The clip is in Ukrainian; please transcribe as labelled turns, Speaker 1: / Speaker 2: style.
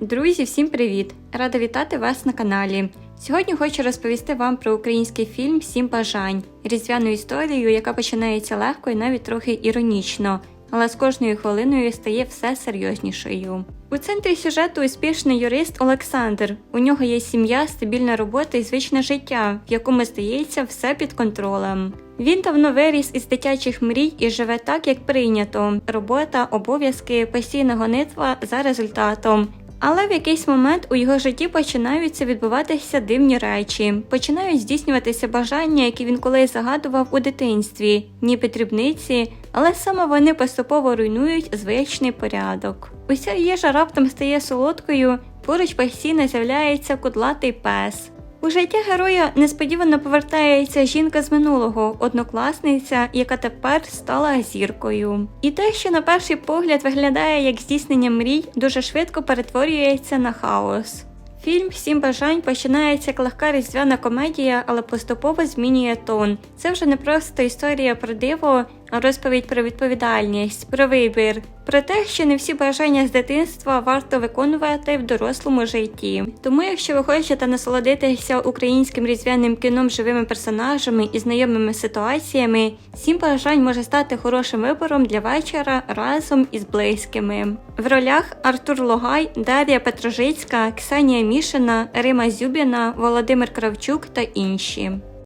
Speaker 1: Друзі, всім привіт! Рада вітати вас на каналі. Сьогодні хочу розповісти вам про український фільм Сім бажань, різдвяну історію, яка починається легко і навіть трохи іронічно, але з кожною хвилиною стає все серйознішою. У центрі сюжету успішний юрист Олександр. У нього є сім'я, стабільна робота і звичне життя, в якому здається все під контролем. Він давно виріс із дитячих мрій і живе так, як прийнято: робота, обов'язки, постійна гонитва за результатом. Але в якийсь момент у його житті починаються відбуватися дивні речі, починають здійснюватися бажання, які він колись загадував у дитинстві, ніби дрібниці, але саме вони поступово руйнують звичний порядок. Уся їжа раптом стає солодкою, поруч постійно з'являється кудлатий пес. У життя героя несподівано повертається жінка з минулого, однокласниця, яка тепер стала зіркою. І те, що на перший погляд виглядає як здійснення мрій, дуже швидко перетворюється на хаос. Фільм Сім бажань починається як легка різдвяна комедія, але поступово змінює тон. Це вже не просто історія про диво, розповідь про відповідальність, про вибір, про те, що не всі бажання з дитинства варто виконувати в дорослому житті. Тому, якщо ви хочете насолодитися українським різдвяним кіном живими персонажами і знайомими ситуаціями, сім бажань може стати хорошим вибором для вечора разом із близькими. В ролях Артур Логай, Дар'я Петрожицька, Ксенія Мішина, Рима Зюбіна, Володимир Кравчук та інші.